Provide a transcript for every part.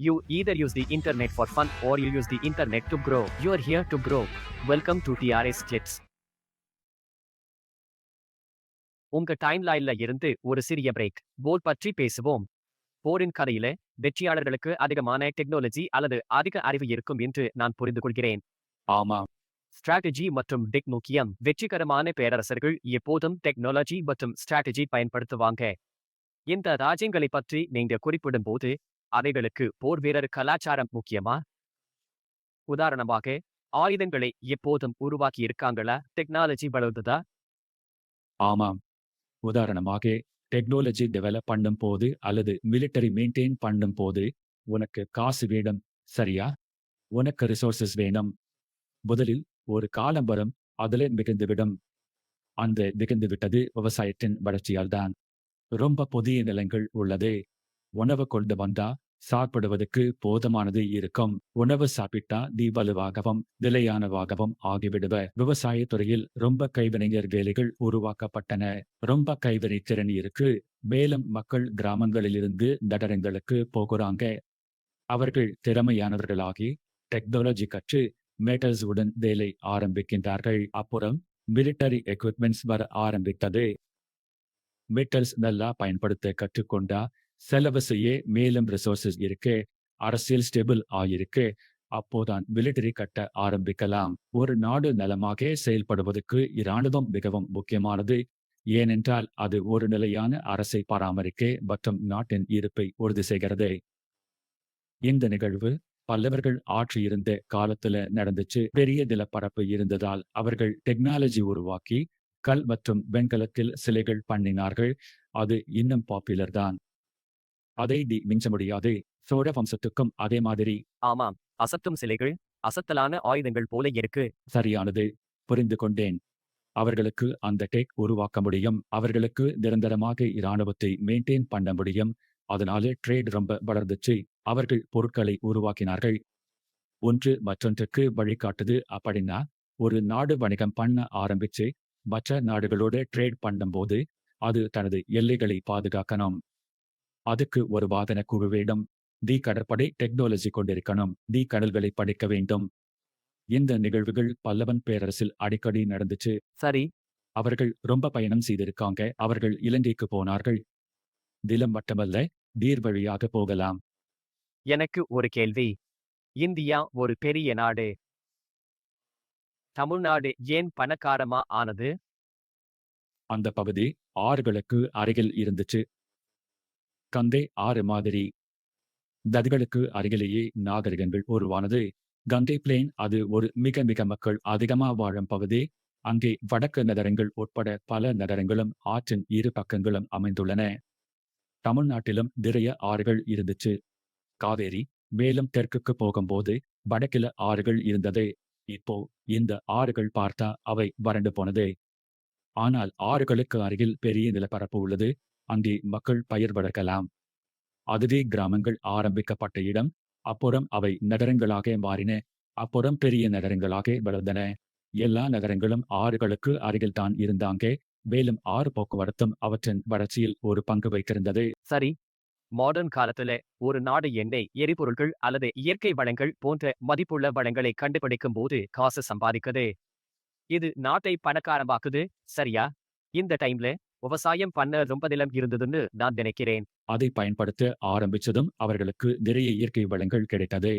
You either use the internet for fun or you use the internet to grow. You are here to grow. Welcome to TRS Clips. உங்க டைம்லைன்ல இருந்து ஒரு சிறிய break போர் பற்றி பேசுவோம் போரின் கதையில வெற்றியாளர்களுக்கு அதிகமான டெக்னாலஜி அல்லது அதிக அறிவு இருக்கும் என்று நான் புரிந்து கொள்கிறேன் ஆமாம் ஸ்ட்ராட்டஜி மற்றும் டெக் முக்கியம் வெற்றிகரமான பேரரசர்கள் எப்போதும் டெக்னாலஜி மற்றும் ஸ்ட்ராட்டஜி பயன்படுத்துவாங்க இந்த ராஜ்யங்களை பற்றி நீங்க குறிப்பிடும் போது அவைகளுக்கு போர் வீரர் கலாச்சாரம் முக்கியமா? உதாரணமாக ஆயுதங்களை எப்போதும் உருவாக்கி இருக்காங்களா? டெக்னாலஜி வளர்ந்ததா? ஆமாம். உதாரணமாக டெக்னாலஜி டெவலப் பண்ணும் போது அல்லது மிலிட்டரி மெயின்டைன் பண்ணும் போது உனக்கு காசு வேணும் சரியா? உனக்கு ரிசோர்சஸ் வேணும். முதலில் ஒரு காலம் வரும் அதில் மிகுந்துவிடும் அந்த மிகுந்து விட்டது விவசாயத்தின் வளர்ச்சியால் தான். ரொம்ப புதிய நிலங்கள் உள்ளது. உணவு கொண்டு வந்தா சாப்பிடுவதற்கு போதுமானது இருக்கும். உணவு சாப்பிட்டா நீ வலுவாகவும் நிலையானவாகவும் ஆகிவிடுவ. விவசாய துறையில் ரொம்ப கைவினைஞர் வேலைகள் உருவாக்கப்பட்டன. ரொம்ப கைவினை திறன் இருக்கு. மேலும் மக்கள் கிராமங்களிலிருந்து நடனங்களுக்கு போகிறாங்க. அவர்கள் திறமையானவர்களாகி டெக்னாலஜி கற்று மேட்டர்ஸ் உடன் வேலை ஆரம்பிக்கின்றார்கள். அப்புறம் மிலிட்டரி எக்யூப்மெண்ட்ஸ் வர ஆரம்பித்தது. மெட்டல்ஸ் நல்லா பயன்படுத்த கற்றுக்கொண்டா செலவு செய்ய மேலும் ரிசோர்சஸ் இருக்கு அரசியல் ஸ்டெபிள் ஆயிருக்கு அப்போதான் மிலிட்டரி கட்ட ஆரம்பிக்கலாம். ஒரு நாடு நலமாக செயல்படுவதற்கு இராணுவம் மிகவும் முக்கியமானது. ஏனென்றால் அது ஒரு நிலையான அரசை பராமரிக்க மற்றும் நாட்டின் இருப்பை உறுதி செய்கிறது. இந்த நிகழ்வு பல்லவர்கள் ஆட்சி இருந்த காலத்துல நடந்துச்சு. பெரிய நிலப்பரப்பு இருந்ததால் அவர்கள் டெக்னாலஜி உருவாக்கி கல் மற்றும் வெண்கலத்தில் சிலைகள் பண்ணினார்கள். அது இன்னும் பாப்புலர் தான். அதை நீ மிஞ்ச முடியாது சோழ வம்சத்துக்கும் அதே மாதிரி. ஆமாம். அசத்தும் சிலைகள் அசத்தலான ஆயுதங்கள் போல இருக்கு. சரியானது. புரிந்து கொண்டேன். அவர்களுக்கு அந்த டெக் உருவாக்க முடியும். அவர்களுக்கு நிரந்தரமாக இராணுவத்தை மெயின்டைன் பண்ண முடியும். அதனால ட்ரேட் ரொம்ப வளர்ந்துச்சு. அவர்கள் பொருட்களை உருவாக்கினார்கள். ஒன்று மற்றொன்றுக்கு வழிகாட்டுது அப்படின்னா ஒரு நாடு வணிகம் பண்ண ஆரம்பிச்சு மற்ற நாடுகளோட ட்ரேட் பண்ணும்போது அது தனது எல்லைகளை பாதுகாக்கணும். அதுக்கு ஒரு வாதன குழு வேண்டும். தி கடற்படை டெக்னாலஜி கொண்டிருக்கணும். தி கடல்களை படிக்க வேண்டும். இந்த நிகழ்வுகள் பல்லவன் பேரரசில் அடிக்கடி நடந்துச்சு. சரி. அவர்கள் ரொம்ப பயணம் செய்திருக்காங்க. அவர்கள் இலங்கைக்கு போனார்கள். திலம் மட்டுமல்ல நீர் வழியாக போகலாம். எனக்கு ஒரு கேள்வி. இந்தியா ஒரு பெரிய நாடு. தமிழ்நாடு ஏன் பணக்காரமா ஆனது? அந்த பகுதி ஆறுகளுக்கு அருகில் இருந்துச்சு. கந்தே ஆறு மாதிரி. நதிகளுக்கு அருகிலேயே நாகரிகங்கள் உருவானது. கந்தே பிளேன் அது ஒரு மிக மிக மக்கள் அதிகமா வாழும் பகுதி. அங்கே வடக்கு நகரங்கள் உட்பட பல நகரங்களும் ஆற்றின் இரு பக்கங்களும் அமைந்துள்ளன. தமிழ்நாட்டிலும் நிறைய ஆறுகள் இருந்துச்சு. காவேரி மேலும் தெற்குக்கு போகும்போது வடக்கில ஆறுகள் இருந்தது. இப்போ இந்த ஆறுகள் பார்த்தா அவை வறண்டு போனது. ஆனால் ஆறுகளுக்கு அருகில் பெரிய நிலப்பரப்பு உள்ளது. அங்கே மக்கள் பயிர் வளர்க்கலாம். அதுவே கிராமங்கள் ஆரம்பிக்கப்பட்ட இடம். அப்புறம் அவை நகரங்களாக மாறின. அப்புறம் பெரிய நகரங்களாக வளர்ந்தன. எல்லா நகரங்களும் ஆறுகளுக்கு அருகில் தான் இருந்தாங்க. மேலும் ஆறு போக்குவரத்தும் அவற்றின் வளர்ச்சியில் ஒரு பங்கு வைத்திருந்தது. சரி. மாடர்ன் காலத்துல ஒரு நாடு எண்ணெய் எரிபொருள்கள் அல்லது இயற்கை வளங்கள் போன்ற மதிப்புள்ள வளங்களை கண்டுபிடிக்கும் போது காசு சம்பாதிக்குது. இது நாட்டை பணக்காரமாக்குது சரியா? இந்த டைம்ல விவசாயம் பண்ண ரொம்ப நிலம் இருந்ததுன்னு நான் நினைக்கிறேன். அதை பயன்படுத்த ஆரம்பிச்சதும் அவர்களுக்கு நிறைய இயற்கை வளங்கள் கிடைத்தது.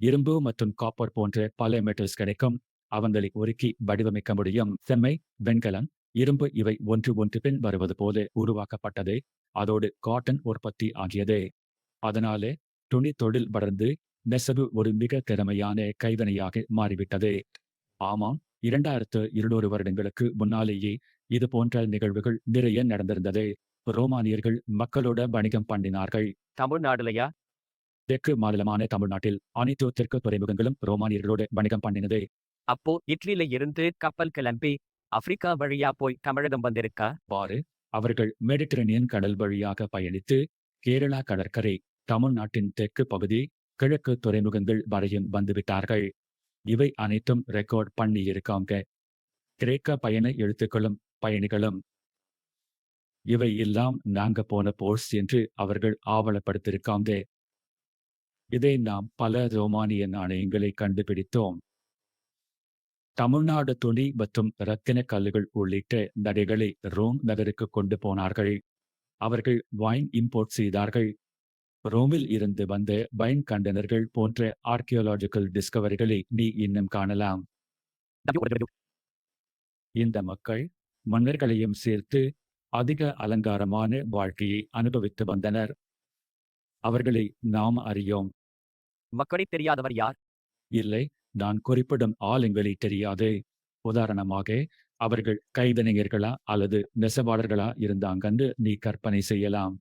இரும்பு மற்றும் காப்பர் போன்ற பல மெட்டல்ஸ் கிடைக்கும். அவங்களை ஒருக்கி வடிவமைக்க முடியும். செம்மை வெண்கலம் இரும்பு இவை ஒன்று ஒன்று பின் வருவது போல உருவாக்கப்பட்டது. அதோடு காட்டன் உற்பத்தி ஆகியது. அதனாலே துணி தொழில் வளர்ந்து நெசவு ஒரு மிக திறமையான கைவினையாக மாறிவிட்டது. ஆமாம் இரண்டாயிரத்து இருநூறு வருடங்களுக்கு முன்னாலேயே இது போன்ற நிகழ்வுகள் நிறைய நடந்திருந்தது. ரோமானியர்கள் மக்களோட வணிகம் பண்ணினார்கள். தமிழ்நாடுலயா? தெற்கு மாநிலமான தமிழ்நாட்டில் அனைத்து தெற்கு துறைமுகங்களும் ரோமானியர்களோட வணிகம் பண்ணினது. அப்போ இட்லியில இருந்து கப்பல் கிளம்பி ஆப்பிரிக்கா வழியா போய் தமிழகம் வந்திருக்கா? பாரு அவர்கள் மெடிட்டரேனியன் கடல் வழியாக பயணித்து கேரளா கடற்கரை தமிழ்நாட்டின் தெற்கு பகுதி கிழக்கு துறைமுகங்கள் வரையும் வந்துவிட்டார்கள். இவை அனைத்தும் ரெக்கார்ட் பண்ணி இருக்காங்க கிரேக்க பயண எழுத்துக்களும் பயணிகளும். இவை எல்லாம் நாங்க போன போர்ஸ் என்று அவர்கள் ஆவலப்படுத்திருக்காங்க இதை நாம் பல ரோமானிய நாணயங்களை கண்டுபிடித்தோம். தமிழ்நாடு துணி மற்றும் ரத்தின கல்லுகள் உள்ளிட்ட நடைகளை ரோம் நகருக்கு கொண்டு போனார்கள். அவர்கள் வைன் இம்போர்ட் செய்தார்கள். ரோமில் இருந்து வந்த வைன் கண்டனர்கள் போன்ற ஆர்கியோலாஜிக்கல் டிஸ்கவரிகளை நீ இன்னும் காணலாம். இந்த மக்கள் மன்னர்களையும் சேர்த்து அதிக அலங்காரமான வாழ்க்கையை அனுபவித்து வந்தனர். அவர்களை நாம் அறியோம். மக்களை தெரியாதவர் யார்? இல்லை நான் குறிப்பிடும் ஆளுங்களை தெரியாது. உதாரணமாக அவர்கள் கைவினைஞர்களா அல்லது நெசவாளர்களா இருந்தாங்கன்னு நீ கற்பனை செய்யலாம்.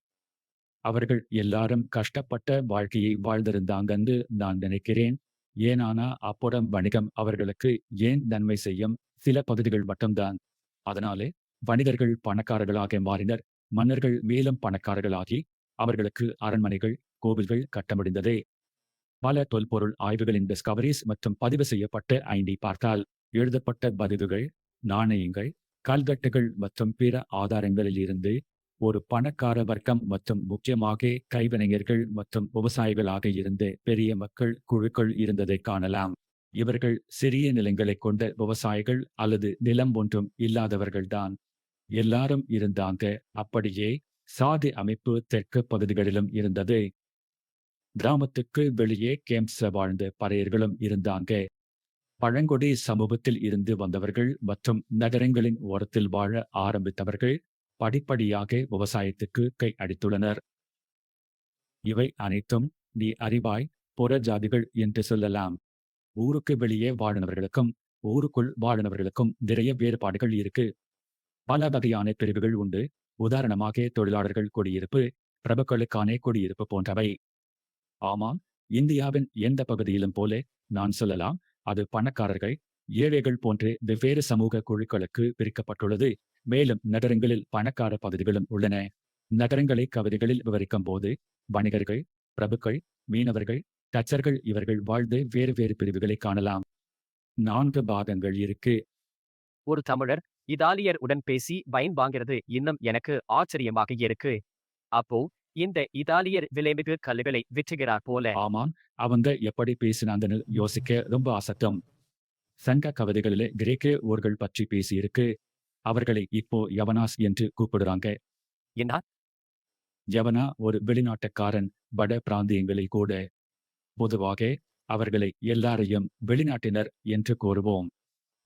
அவர்கள் எல்லாரும் கஷ்டப்பட்ட வாழ்க்கையை வாழ்ந்திருந்தாங்கன்னு நான் நினைக்கிறேன். ஏனானா அப்புறம் வணிகம் அவர்களுக்கு ஏன் நன்மை செய்யும்? சில பகுதிகள் மட்டும்தான். அதனாலே வணிகர்கள் பணக்காரர்களாக மாறினர். மன்னர்கள் மேலும் பணக்காரர்களாகி அவர்களுக்கு அரண்மனைகள் கோவில்கள் கட்டமடைந்ததே. பல தொல்பொருள் ஆய்வுகளின் டிஸ்கவரிஸ் மற்றும் பதிவு செய்யப்பட்ட ஐண்டி பார்த்தால் எழுதப்பட்ட பதிவுகள் நாணயங்கள் கல்கட்டுகள் மற்றும் பிற ஆதாரங்களில் இருந்து ஒரு பணக்கார வர்க்கம் மற்றும் முக்கியமாக கைவினைஞர்கள் மற்றும் விவசாயிகளாக இருந்து பெரிய மக்கள் குழுக்கள் இருந்ததை காணலாம். இவர்கள் சிறிய நிலங்களை கொண்ட விவசாயிகள் அல்லது நிலம் ஒன்றும் இல்லாதவர்கள்தான் எல்லாரும் இருந்தாங்க. அப்படியே சாதி அமைப்பு தெற்கு பகுதிகளிலும் இருந்தது. கிராமத்துக்கு வெளியே கேம்ப்ஸ்ல வாழ்ந்த பறையர்களும் இருந்தாங்க. பழங்குடி சமூகத்தில் இருந்து வந்தவர்கள் மற்றும் நகரங்களின் ஓரத்தில் வாழ ஆரம்பித்தவர்கள் படிப்படியாக விவசாயத்துக்கு கை அடித்துள்ளனர். இவை அனைத்தும் நீ அறிவாய் புற ஜாதிகள் என்று சொல்லலாம். ஊருக்கு வெளியே வாழினவர்களுக்கும் ஊருக்குள் வாழினவர்களுக்கும் நிறைய வேறுபாடுகள் இருக்கு. பல வகையான பிரிவுகள் உண்டு. உதாரணமாக தொழிலாளர்கள் குடியிருப்பு பிரபுக்களுக்கான குடியிருப்பு போன்றவை. ஆமாம் இந்தியாவின் எந்த பகுதியிலும் போல நான் சொல்லலாம் அது பணக்காரர்கள் ஏழைகள் போன்று வெவ்வேறு சமூக குழுக்களுக்கு பிரிக்கப்பட்டுள்ளது. மேலும் நகரங்களில் பணக்கார பகுதிகளும் உள்ளன. நகரங்களை கவிதைகளில் விவரிக்கும் போது வணிகர்கள் பிரபுக்கள் மீனவர்கள் தச்சர்கள் இவர்கள் வாழ்ந்து வேறு வேறு பிரிவுகளை காணலாம். நான்கு பாகங்கள் இருக்கு. ஒரு தமிழர் இதாலியர் உடன் பேசி வைன் வாங்கிறது இன்னும் எனக்கு ஆச்சரியமாக இருக்கு. அப்போ இந்த இதாலியர் விலைமிகு கல்லுகளை விற்றுகிறார் போல. ஆமாம் அவங்க எப்படி பேசினாங்கன்னு யோசிக்க ரொம்ப ஆசத்தம் சங்க கவிதைகளிலே கிரேக்க ஊர்கள் பற்றி பேசியிருக்கு. அவர்களை இப்போ யவனாஸ் என்று கூப்பிடுறாங்க. என்ன யவனா ஒரு வெளிநாட்டுக்காரன் வட பிராந்தியங்களில் கூட. பொதுவாக அவர்களை எல்லாரையும் வெளிநாட்டினர் என்று கூறுவோம்.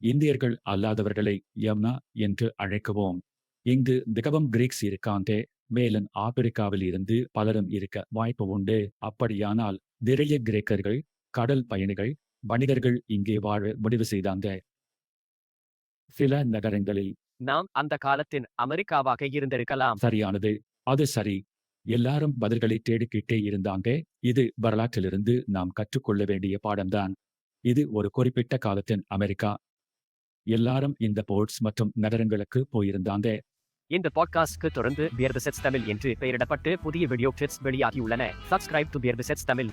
இந்தியர்கள் அல்லாதவர்களை யவனா என்று அழைக்குவோம். இங்கு மிகவும் கிரீக்ஸ் இருக்காங்க மேலும் ஆப்பிரிக்காவில் இருந்து பலரும் இருக்க வாய்ப்பு உண்டு. அப்படியானால் நிறைய கிரேக்கர்கள் கடல் பயணிகள் வணிகர்கள் இங்கே வாழ முடிவு செய்தாங்க. சில நகரங்களில் நாம் அந்த காலத்தின் அமெரிக்காவாக இருந்திருக்கலாம். சரியானது. அது சரி. எல்லாரும் பதில்களை தேடிக்கிட்டே இருந்தாங்க. இது வரலாற்றிலிருந்து நாம் கற்றுக்கொள்ள வேண்டிய பாடம்தான். இது ஒரு குறிப்பிட்ட காலத்தின் அமெரிக்கா. எல்லாரும் இந்த போர்ட்ஸ் மற்றும் நகரங்களுக்கு போயிருந்தாங்க. இந்த பாட்காஸ்ட்க்கு தொடர்ந்து பியர் தமிழ் என்று பெயரிடப்பட்டு புதிய வீடியோ கிளிப்ஸ் வெளியாகியுள்ளன. Subscribe to bear Tamil